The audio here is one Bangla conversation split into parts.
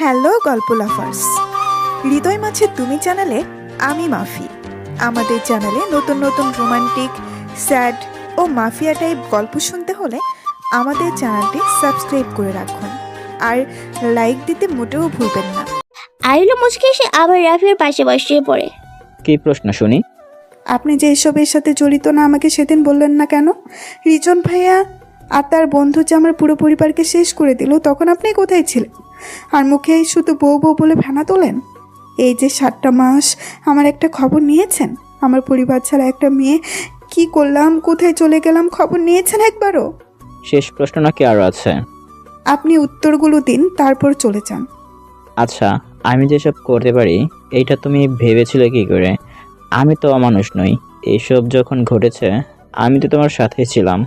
হ্যালো গল্প লাফার্স। হৃদয় মাছে তুমি চ্যানেলে আমি মাফি। আমাদের চ্যানেলে নতুন নতুন রোমান্টিক স্যাড ও মাফিয়া টাইপ গল্প শুনতে হলে আমাদের চ্যানেলটি সাবস্ক্রাইব করে রাখুন। আর লাইক দিতে মোটেও ভুলবেন না। আইলো মুচকে এসে আবার রাফির পাশে বসিয়ে পড়ে। কি প্রশ্ন শুনি? আপনি যে এসবের সাথে জড়িত না আমাকে সেদিন বললেন না কেন? রিজন ভাইয়া আর তার বন্ধু যে আমার পুরো পরিবারকে শেষ করে দিল তখন আপনি কোথায় ছিলেন? আর মুখে শুধু বউ বউ বলে ফেনা তোলেন? এই যে সাতটা মাস আমার একটা খবর নিয়েছেন। আমার পরিবার ছাড়া একটা মেয়ে কি করলাম কোথায় চলে গেলাম খবর নিয়েছেন একবারও? শেষ প্রশ্ন নাকি আরও আছে? আপনি উত্তরগুলো দিন তারপর চলে যান। আচ্ছা আমি যেসব করতে পারি এইটা তুমি ভেবেছিলে কি করে? আমি তো অমানুষ নই। এইসব যখন ঘটেছে আমি তো তোমার সাথে ছিলাম।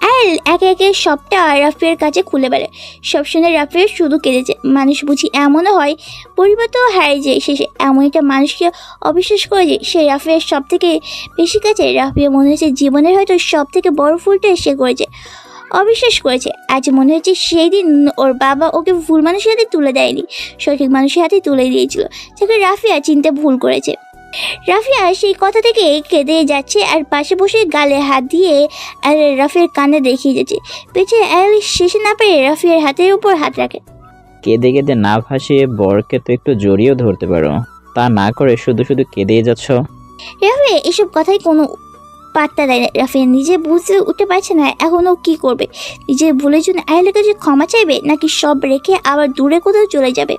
আইল একে একে সবটা রাফিয়ার কাছে খুলে বেড়ে সব শুনে রাফিয়া শুধু কেঁদেছে। মানুষ বুঝি এমনও হয় পরিবার তো হারিয়ে যায় শেষে এমন একটা মানুষকে অবিশ্বাস করে যে সে রাফিয়ার সব থেকে বেশি কাছে। রাফিয়া মনে হয়েছে জীবনের হয়তো সব থেকে বড় ফুলটা সে করেছে। অবিশ্বাস করেছে। আজ মনে হচ্ছে সেই দিন ওর বাবা ওকে ভুল মানুষের হাতে তুলে দেয়নি। সঠিক মানুষের হাতে তুলে দিয়েছিল। যাকে রাফিয়া চিনতে ভুল করেছে। রাফিয়া সেই কথা থেকে কেঁদে যাচ্ছে আর পাশে বসে গালে হাত দিয়ে আর রাফিয়ার কানে দেখিয়ে যাচ্ছে পেছনে অ্যাল শেষে না পেরে রাফিয়ার হাতের উপর হাত রাখে। কেঁদে কেঁদে না ভাসিয়ে বরকে তো একটু জড়িয়েও ধরতে পারো। তা না করে শুধু শুধু কেঁদেই যাচ্ছ? রাফিয়া এসব কথাই কোনো পাত্তা দেয় না। রাফিয়া নিজে বুঝতে উঠতে পারছে না এখনও কী করবে। নিজের ভুলের জন্য আয়েলের কাছে ক্ষমা চাইবে নাকি সব রেখে আবার দূরে কোথাও চলে যাবে?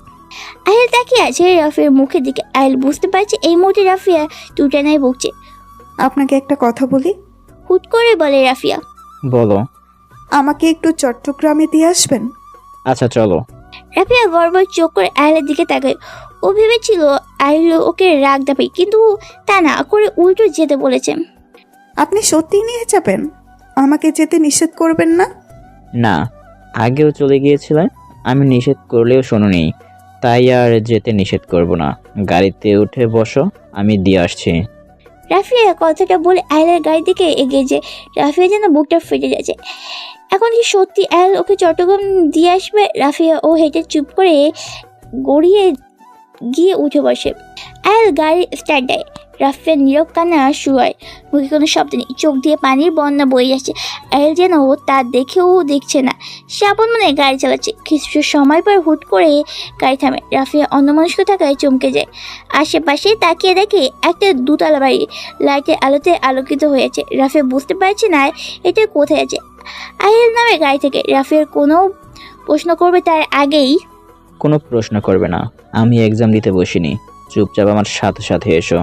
আয়েল তাকিয়ে আছে রাফিয়ার মুখের দিকে। আয়েল বুঝতে পারছে এই মুহূর্তে রাফিয়া দুটানায় বকছে আপনাকে একটা কথা বলি? হুট করে বলে রাফিয়া। বলো। আমাকে একটু চট্টগ্রামে দিয়ে আসবেন? আচ্ছা চলো। রাফিয়া গর্ব চোখ করে আয়েলের দিকে তাকায়। ও ভেবেছিল আয়েল ওকে রাগ দেবে কিন্তু তা না করে উল্টো যেতে বলেছে। আপনি সত্যিই নিয়ে যাবেন? আমাকে যেতে নিষেধ করবেন না? না আগেও চলে গিয়েছিলে আমি নিষেধ করলেও শোনোনি। তাই আর যেতে নিষেধ করব না। গাড়িতে উঠে বসো, আমি দিয়ে আসছি। রাফিয়া কথাটা বলে আয়লার গাড়ি দিকে এগিয়ে যে, রাফিয়া যেন বুকটা ফেটে যাচ্ছে। এখন কি সত্যি আয়াল ওকে চট্টগ্রাম দিয়ে আসবে? রাফিয়া ও হেঁটে চুপ করে গড়িয়ে গিয়ে উঠে বসে। আয়াল গাড়ি স্টার্ট দেয় রাফিয়ার নীরব কান্না শুরু হয়। মুখে কোনো শব্দ নেই, চোখ দিয়ে পানির বন্যা বয়ে যাচ্ছে আয়েল যেন তা দেখেও দেখছে না। সে আপন মনে গাড়ি চালাচ্ছে। কিছু সময় পর হুট করে গাড়ি থামে। রাফিয়া অন্যমনস্ক থাকায় চমকে যায়। আশেপাশে তাকিয়ে দেখে একটা দুতলা বাড়ি। লাইটের আলোতে আলোকিত হয়েছে রাফিয়া বুঝতে পারছে না এটা কোথায় আছে। আইএল নামে গাড়ি থেকে। রাফিয়ার কোনো প্রশ্ন করবে তার আগেই কোনো প্রশ্ন করবে না। আমি এক্সাম দিতে বসিনি। চুপচাপ আমার সাথে সাথে এসো।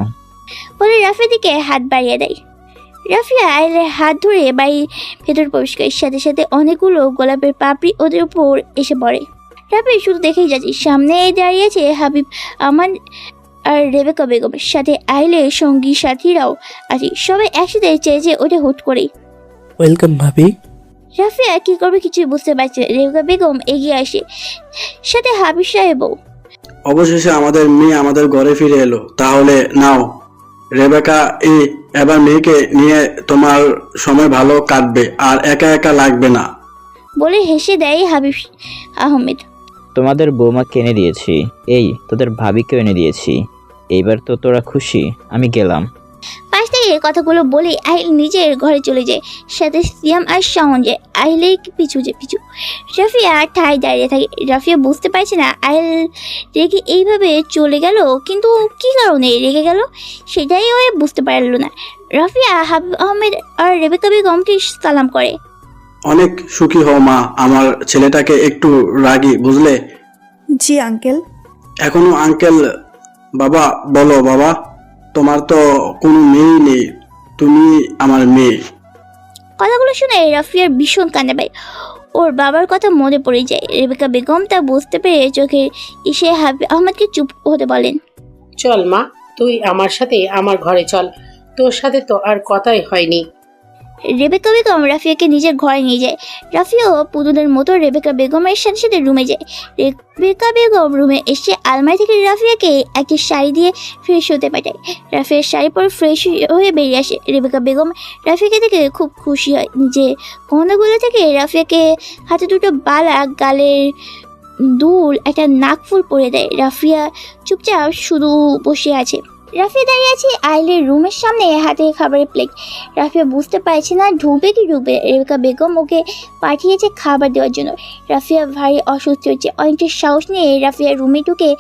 বলে রাফিয়ার দিকে হাত বাড়িয়ে দেয়। রাফিয়া আইলের হাত ধরে বাড়ির ভেতর প্রবেশ করে সাথে সাথে অনেকগুলো গোলাপের পাপড়ি ওদের উপর এসে পড়ে। রাফি শুধু দেখেই যাচ্ছে সামনে দাঁড়িয়েছে হাবিব আমান আর রেবেকা বেগমের সাথে আইলের সঙ্গী সাথীরাও আছে সবাই একসাথে চেয়েছে ওটা হুট করেই। ওয়েলকাম ভাবি। রাফিয়া কি করবে কিছুই বুঝতে পারছে না। রেবেকা বেগম এগিয়ে আসে সাথে হাবিব সাহেবও। অবশেষে আমাদের মেয়ে আমাদের ঘরে ফিরে এলো। তাহলে নাও রেবেকা এই এবার মেয়েকে নিয়ে তোমার সময় ভালো কাটবে আর একা একা লাগবে না। বলে হেসে দেয় হাবিব আহমেদ। তোমাদের বৌমা কেনে দিয়েছি। এই তোদের ভাবিকেও এনে দিয়েছি। এইবার তো তোরা খুশি আমি গেলাম। পাশ থেকে এই কথাগুলো বলে আহিল নিজের ঘরে চলে যায়। সাথে সিয়াম আর শাওন যায়। আহিলের পিছু যে পিছু। রাফিয়া ঠায় দাঁড়িয়ে থাকে। রাফিয়া বুঝতে পারছে না আহিল রেগে এইভাবে চলে গেল কিন্তু কি কারণে রেগে গেল সেটাই ও বুঝতে পারল না। রাফিয়া হাবিব আহমেদ আর রেবেকা বেগমকে সালাম করে। অনেক সুখী হও মা আমার ছেলেটাকে একটু রাগি বুঝলে? জি আঙ্কেল। এখনও আঙ্কেল বাবা বলো বাবা। তোমার তো কোনো মেয়েই নেই। তুমি আমার মেয়ে। কথাগুলো শুনে রাফিয়ার ভীষণ কানে ভাই। ওর বাবার কথা মনে পড়ে যায়। রেবেকা বেগম তা বুঝতে পেরে চোখে ইসে হাবি আহমেদকে চুপ হতে বলেন। চল মা তুই আমার সাথে আমার ঘরে চল। তোর সাথে তো আর কথাই হয়নি। রেবেকা বেগম রাফিয়াকে নিজের ঘরে নিয়ে যায়। রাফিয়াও পুতুলের মতো রেবেকা বেগমের সাথে সাথে রুমে যায়। রেবেকা বেগম রুমে এসে আলমারি থেকে রাফিয়াকে একটি শাড়ি দিয়ে ফ্রেশ হতে পাঠায়। রাফিয়ার শাড়ি পর ফ্রেশ হয়ে বেরিয়ে আসে। রেবেকা বেগম রাফিয়াকে দেখে খুব খুশি হয়। নিজে গহনাগুলো থেকে রাফিয়াকে হাতে দুটো বালা গালের দুল, একটা নাকফুল পরে দেয়। রাফিয়া চুপচাপ শুধু বসে আছে। রাফিয়া দাঁড়িয়ে আছে আইলের রুমের সামনে হাতে খাবারের প্লেট রাফিয়া বুঝতে পারছে না ঢুকবে কি ঢুকবে? রেবেকা বেগম ওকে পাঠিয়েছে খাবার দেওয়ার জন্য। রাফিয়া ভারী অসুস্থ হচ্ছে। অনেকটা সাহস নিয়ে রাফিয়া রুমে ঢুকে,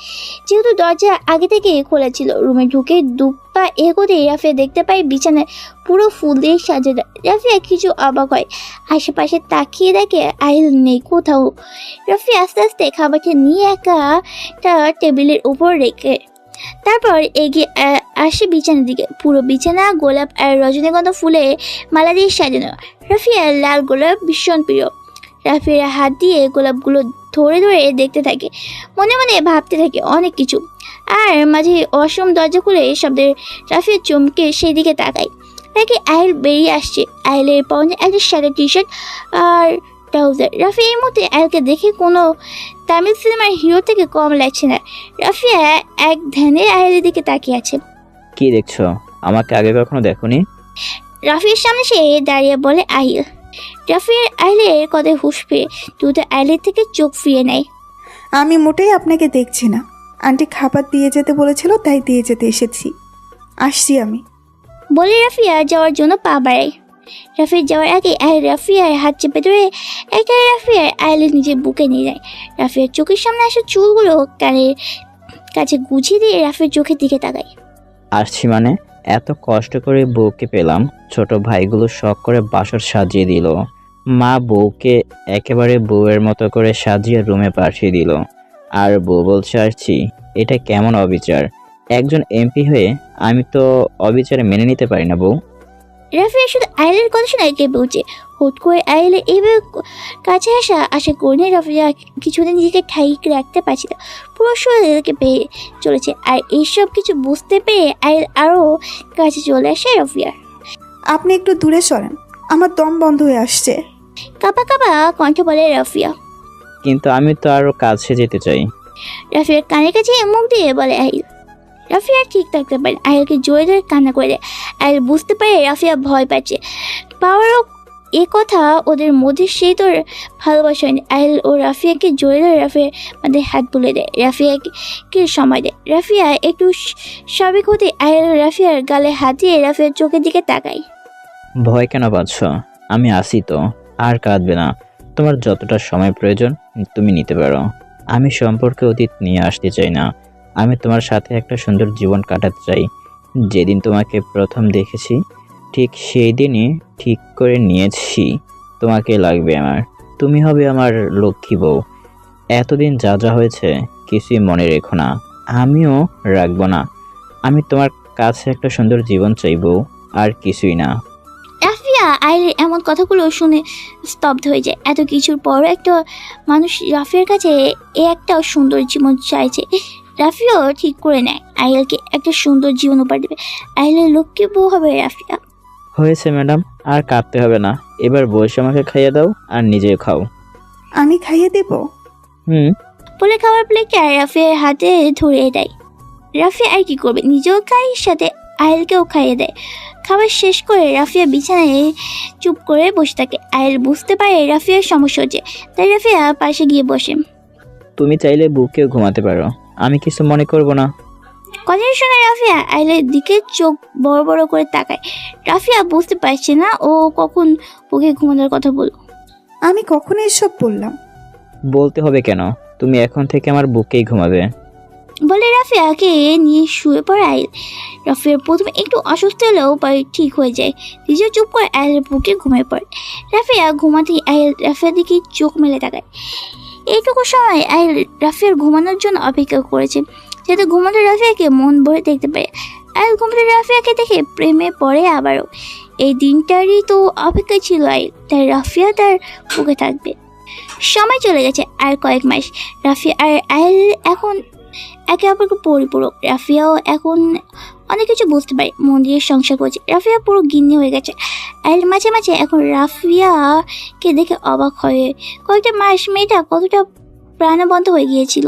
যেহেতু দরজা আগে থেকে খোলা ছিল, রুমে ঢুকে দুপা এগোতে রাফিয়া দেখতে পায় বিছানায় পুরো ফুল দিয়ে সাজানো রাফিয়া কিছু অবাক হয়। আশেপাশে তাকিয়ে দেখে আইল নেই কোথাও। রাফি আস্তে আস্তে খাবারটা নিয়ে একাটা টেবিলের উপর রেখে তারপর এগিয়ে আসে বিছানার দিকে। পুরো বিছানা, গোলাপ আর রজনীগন্ধা ফুলে মালা দিয়ে সাজানো। রাফিয়া লাল গোলাপ ভীষণ প্রিয়। রাফিয়ার হাত দিয়ে গোলাপগুলো ধরে ধরে দেখতে থাকে। মনে মনে ভাবতে থাকে অনেক কিছু। আর মাঝে অসম দরজা খুলে শব্দের রাফিয়া চমকে সেই দিকে তাকায়। তাকে আইল বেরিয়ে আসছে। আইলের পরনে একটা সাদা টি শার্ট আর ট্রাউজার রাফি এই মুহূর্তে আইলকে দেখে কোনো তামিল সিনেমার হিরো থেকে কম লাগছে না। রাফিয়া এক ধ্যানে আইলের দিকে তাকিয়ে আছে। কি দেখছ? আমাকে আগে কখনো দেখোনি? রাফির সামনে সে দাঁড়িয়ে বলে আহিল রাফির আইলের কথায় হুশ পেয়ে দ্রুত আইলের থেকে চোখ ফিরিয়ে নেয়। আমি মোটেই আপনাকে দেখছি না। আন্টি খাবার দিয়ে যেতে বলেছিল তাই দিয়ে যেতে এসেছি। আসছি আমি। বলে রাফিয়া যাওয়ার জন্য পা বাড়ায়। রাফির যাওয়ার আগে আইল রাফিয়ার হাত চেপে ধরে একটা রাফিয়ার আইলের নিজের বুকে নিয়ে যায় রাফিয়ার চোখের সামনে আসা চুলগুলো কানের কাছে গুছিয়ে দিয়ে রাফির চোখের দিকে তাকায় আসছি মানে এত কষ্ট করে বউকে পেলাম, ছোট ভাইগুলো শখ করে বাসর সাজিয়ে দিল। মা বউকে একেবারে বউয়ের মতো করে সাজিয়ে রুমে পাঠিয়ে দিল। আর বউ বলছে, আসছি, এটা কেমন অবিচার? একজন এমপি হয়ে আমি তো অবিচারে মেনে নিতে পারি না বউ। রাফিয়া শুধু আইলের কথা শুনে কেঁপে উঠছে হুট করে আইলে এইভাবে কাছে আসা আশা করিনি রাফিয়া কিছুদিন নিজেকে ঠাই রাখতে পারছি না। পুরো শরীরকে পেয়ে চলেছে আর এইসব কিছু বুঝতে পেরে আইল আরও কাছে চলে আসে রাফিয়ার আপনি একটু দূরে সরেন আমার দম বন্ধ হয়ে আসছে। কাপা কাপা কণ্ঠ বলে রাফিয়া কিন্তু আমি তো আরও কাছে যেতে চাই। রাফিয়ার কানের কাছে মুখ দিয়ে বলে আহিল রাফিয়া ঠিক থাকতে পারে আহিলকে জোরে ধরে কান্না করে দেয়। আহিল বুঝতে পারে রাফিয়া ভয় পাচ্ছে। পাওয়ারও এ কথা ওদের মধ্যে সেই তোর ভালোবাসা হয়নি। আহিল ও রাফিয়াকে জোরে ধরে রাফিয়ার মানে হাত বলে দেয়। রাফিয়াকে সময় দেয়? রাফিয়া একটু স্বাভাবিক হতে আহিল রাফিয়ার গালে হাত দিয়ে রাফিয়ার চোখের দিকে তাকায়। ভয় কেন পাচ্ছ? আমি আসি তো। আর কাঁদবে না। তোমার যতটা সময় প্রয়োজন, তুমি নিতে পারো। আমি সম্পর্কে অতীত নিয়ে আসতে চাই না। আমি তোমার সাথে একটা সুন্দর জীবন কাটাতে চাই। যেদিন তোমাকে প্রথম দেখেছি, ঠিক সেই দিনই ঠিক করে নিয়েছি। তোমাকে লাগবে আমার। তুমি হবে আমার লক্ষ্মী বউ। এতদিন যা যা হয়েছে, কিছুই মনে রেখো না। আমিও রাখব না। আমি তোমার কাছে একটা সুন্দর জীবন চাই বউ, আর কিছুই না। রাফিয়া আইলের এমন কথাগুলো শুনে স্তব্ধ হয়ে যায়। এত কিছুর পরও একটা মানুষ রাফিয়ার কাছে এ একটা সুন্দর জীবন চাইছে। রাফিয়াও ঠিক করে নেয়। আইলকে একটা সুন্দর জীবন উপহার দেবে। আইলের লক্ষ্মী বউ হবে রাফিয়া। হয়েছে ম্যাডাম। আর কাঁদতে হবে না। এবার বসে আমাকে খাইয়ে দাও আর নিজেও খাও। আমি খাইয়ে দেব? হুম। বলে খাবার প্লেটটা রাফিয়ার হাতে ধরিয়ে দেয়। রাফিয়া আর কি করবে? নিজেও খায় সাথে আয়েলকেও খাইয়ে দেয়। খাবার শেষ করে রাফিয়া বিছানায় চুপ করে বসে থাকে। আয়েল বুঝতে পারে রাফিয়ার সমস্যা হচ্ছে। তাই রাফিয়া পাশে গিয়ে বসে। তুমি চাইলে বুকেও ঘুমাতে পারো। আমি কিছু মনে করব না। কথাটা শুনে রাফিয়া আইলের দিকে চোখ বড় বড় করে তাকায়। রাফিয়া বুঝতে পারছে না ও কখন বুকে ঘুমানোর কথা বলল আমি কখন এসব বললাম। বলতে হবে কেন? তুমি এখন থেকে আমার বুকেই ঘুমাবে। বলে রাফিয়াকে নিয়ে শুয়ে পড়ে আইল। রাফিয়ার প্রথমে একটু অসুস্থ হলেও পরে ঠিক হয়ে যায়। নিজেও চুপ করে আইলের বুকে ঘুমিয়ে পড়ে। রাফিয়া ঘুমাতেই আইল রাফিয়ার দিকে চোখ মেলে তাকায়। এইটুকু সময় আইল রাফিয়ার ঘুমানোর জন্য অপেক্ষা করেছে। যাতে ঘুমাতে রাফিয়াকে মন ভরে দেখতে পারে আইল ঘুমাতে রাফিয়াকে দেখে প্রেমে পড়ে আবারও। এই দিনটারই তো অপেক্ষা ছিল আইল তাই রাফিয়া তার বুকে থাকবে। সময় চলে গেছে আর কয়েক মাস। রাফিয়া আর আইল এখন একে অপরকে পরিপূরক। রাফিয়াও এখন অনেক কিছু বুঝতে পারে। মন্দিরের সংসার করছে। রাফিয়া পুরো গিন্নি হয়ে গেছে। আর মাঝে মাঝে এখন রাফিয়াকে দেখে অবাক হয়ে কয়েকটা মাস মেয়েটা কতটা প্রাণবন্ত হয়ে গিয়েছিল।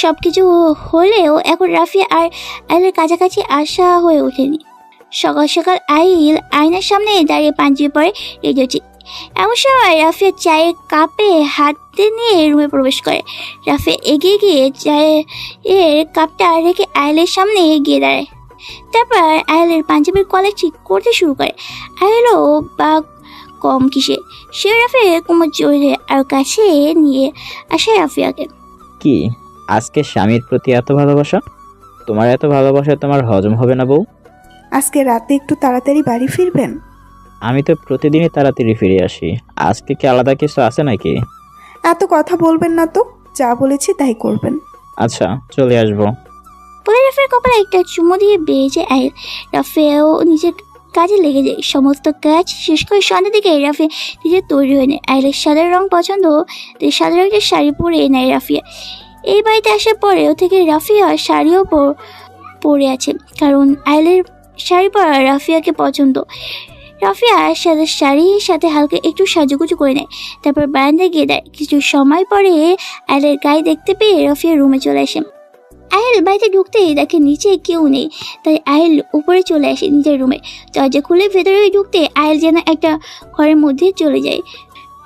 সব কিছু হলেও এখন রাফিয়া আর আইলের কাছাকাছি আসা হয়ে ওঠেনি। সকাল সকাল আইল আয়নার সামনে দাঁড়িয়ে পাঞ্জিয়ে পড়ে রেডিও এমন সময় রাফিয়া চায়ের কাপে হাতে নিয়ে রুমে প্রবেশ করে। রাফিয়া এগিয়ে গিয়ে চায়ের কাপটা রেখে আইলের সামনে এগিয়ে দাঁড়ায়। তারপর আয়েলের পাঞ্জাবির কলার ঠিক করতে শুরু করে। আয়েলও বা কম কিসে। সে রাফিয়া কোমর জড়িয়ে আর কাছে নিয়ে আসে রাফিয়াকে। কি? আজকে স্বামীর প্রতি এত ভালোবাসা? তোমার এত ভালোবাসা তোমার হজম হবে না বউ? আজকে রাতে একটু তাড়াতাড়ি বাড়ি ফিরবেন? আমি তো প্রতিদিনই তাড়াতাড়ি ফিরে আসি। আজকে কি আলাদা কিছু আছে নাকি? এত কথা বলবেন না তো। যা বলেছি তাই করবেন। আচ্ছা চলে আসব। বলে রাফিয়ার কপালে একটা চুমো দিয়ে বেরিয়েছে আইল রাফিয়াও নিজের কাজে লেগে যায়। সমস্ত কাজ শেষ করে সন্ধ্যা দিকে রাফিয়া নিজে তৈরি হয়ে নেয়। আইলের সাদা রং পছন্দ সাদা রঙের শাড়ি পরে নেয় রাফিয়া। এই বাড়িতে আসার পরেও থেকে রাফিয়া শাড়িও পর- পরে আছে, কারণ আইলের শাড়ি পরা রাফিয়াকে পছন্দ। রাফিয়া সাদা শাড়ির সাথে হালকা একটু সাজুগুজু করে নেয়। তারপর বারান্দায় গিয়ে দেয়। কিছু সময় পরে আইলের গায়ে দেখতে পেয়ে রাফিয়া রুমে চলে আসে। আয়েল বাড়িতে ঢুকতেই দেখে নিচে কেউ নেই। তাই আয়েল উপরে চলে আসে নিজের রুমে। দরজা খুলে ভেতরে ঢুকতে আয়েল যেন একটা ঘরের মধ্যে চলে যায়।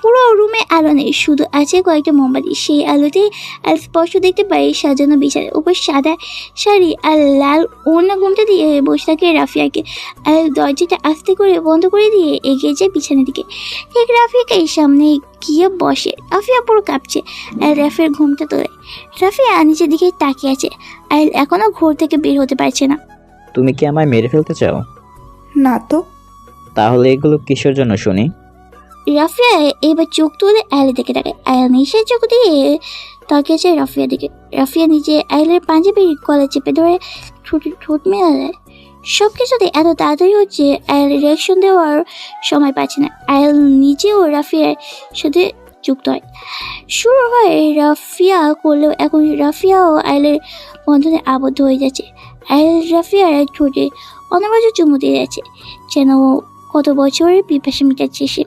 পুরো রুমে আলো নেই শুধু আছে কয়েকটা মোমবাতি। সেই আলোতে আর স্পষ্ট দেখতে পাই সাজানো বিছানা উপর সাদা শাড়ি আর লাল ওড়না ঘুমটা দিয়ে বসে থাকে রাফিয়াকে। আর দরজাটা আস্তে করে বন্ধ করে দিয়ে এগিয়ে যায় বিছানার দিকে। ঠিক রাফিয়াকে সামনে গিয়ে বসে। রাফিয়া পুরো কাঁপছে আর রাফিয়ার ঘুমটা তোলে। রাফিয়া নিচের দিকে তাকিয়ে আছে আর এখনও ঘোর থেকে বের হতে পারছে না। তুমি কি আমায় মেরে ফেলতে চাও? না তো। তাহলে এগুলো কিসের জন্য শুনি? রাফিয়া এবার চোখ তুলে আয়লের দিকে তাকায়। আয়ল নিচের চোখ দিয়ে তাকে তাকিয়েছে রাফিয়া দিকে। রাফিয়া নিজে আয়লের পাঞ্জাবির কলা চেপে ধরে ঠোঁট ঠোঁট মেলা দেয় সব কিছুতে এত তাড়াতাড়ি হচ্ছে আয়ল রিয়াকশন দেওয়ার সময় পাচ্ছে না। আয়ল নিজেও রাফিয়ার সাথে যুক্ত হয়। শুরু হয় রাফিয়া করলেও, এখন রাফিয়াও আয়লের বন্ধনে আবদ্ধ হয়ে যাচ্ছে। আয়ল রাফিয়ার ঠোঁটে অনবরত চুমু দিয়ে যাচ্ছে। যেন কত বছরের পিপাসা মিটাচ্ছে সে।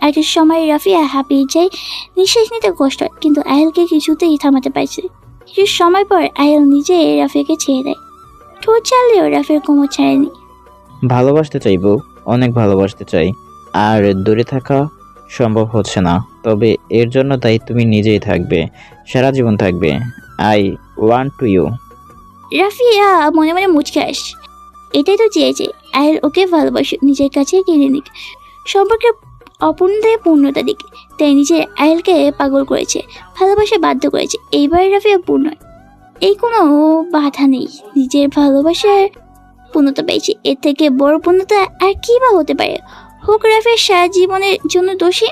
একটা সময় রাফিয়া হাঁপিয়ে যায় নিঃশ্বাস নিতে কষ্ট হয় কিন্তু আয়েলকে কিছুতেই থামাতে পারছে কিছু সময় পর আয়েল নিজে রাফিয়াকে ছেড়ে দেয়। ঠোঁট চাললেও রাফিয়ার কোমর ছাড়েনি। ভালোবাসতে চাই বউ অনেক ভালোবাসতে চাই। আর দূরে থাকা সম্ভব হচ্ছে না তবে এর জন্য তাই তুমি নিজেই থাকবে সারা জীবন থাকবে। I want to you. Rafia মনে মনে মুচকে আস এটাই তো চেয়েছে আয়েল ওকে ভালোবাসে নিজের কাছে কিনে নিক। সম্পর্কে অপূর্ণতায় পূর্ণতা দিকে তাই নিজের আয়েলকে পাগল করেছে, ভালোবাসা বাধ্য করেছে। এইবার রাফিয়া পূর্ণ এই কোনো বাধা নেই। নিজের ভালোবাসার পূর্ণতা পেয়েছে। এর থেকে বড় পূর্ণতা আর কী বা হতে পারে? হোক রাফিয়া সারা জীবনের জন্য দোষী